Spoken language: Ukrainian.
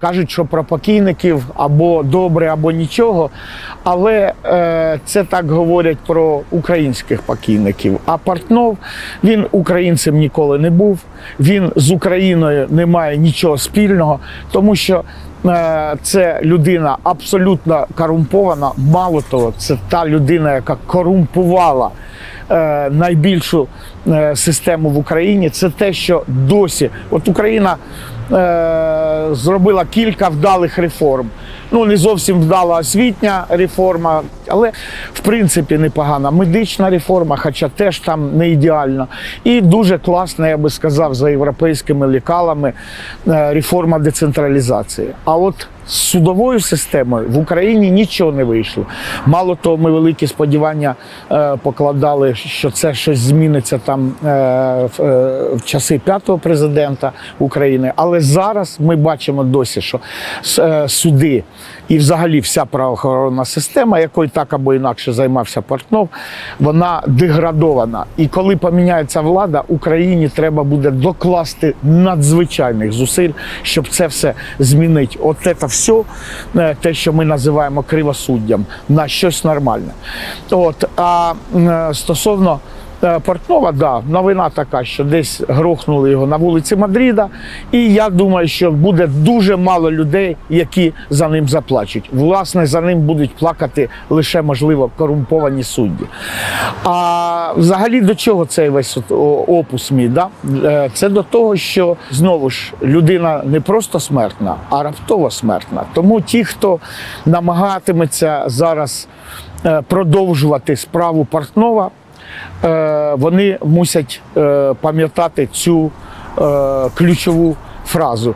Кажуть, що про покійників або добре, або нічого. Але е, це так говорять про українських покійників. А Портнов він українцем ніколи не був. Він з Україною не має нічого спільного, тому що е, це людина абсолютно корумпована. Мало того, це та людина, яка корумпувала е, найбільшу е, систему в Україні. Це те, що досі от Україна зробила кілька вдалих реформ. Ну, не зовсім вдала освітня реформа, але в принципі непогана медична реформа, хоча теж там не ідеально. І дуже класна, я би сказав, за європейськими лікалами е, реформа децентралізації. А от судовою системою в Україні нічого не вийшло. Мало того, ми великі сподівання е, покладали, що це щось зміниться там е, в, е, часи п'ятого президента України. Але зараз ми бачимо досі, що е, суди і взагалі вся правоохоронна система, якою так або інакше займався Портнов, вона деградована. І коли поміняється влада, Україні треба буде докласти надзвичайних зусиль, щоб це все змінити. От це все, е, те, що ми називаємо кривосуддям, на щось нормальне. От, а е, стосовно Портнова, да, новина така, що десь грохнули його на вулиці Мадріда. І я думаю, що буде дуже мало людей, які за ним заплачуть. Власне, за ним будуть плакати лише, можливо, корумповані судді. А взагалі до чого цей весь опус мій? Да? Е, Це до того, що знову ж людина не просто смертна, а раптово смертна. Тому ті, хто намагатиметься зараз е, продовжувати справу Портнова, е, вони мусять е, пам'ятати цю е, ключову фразу.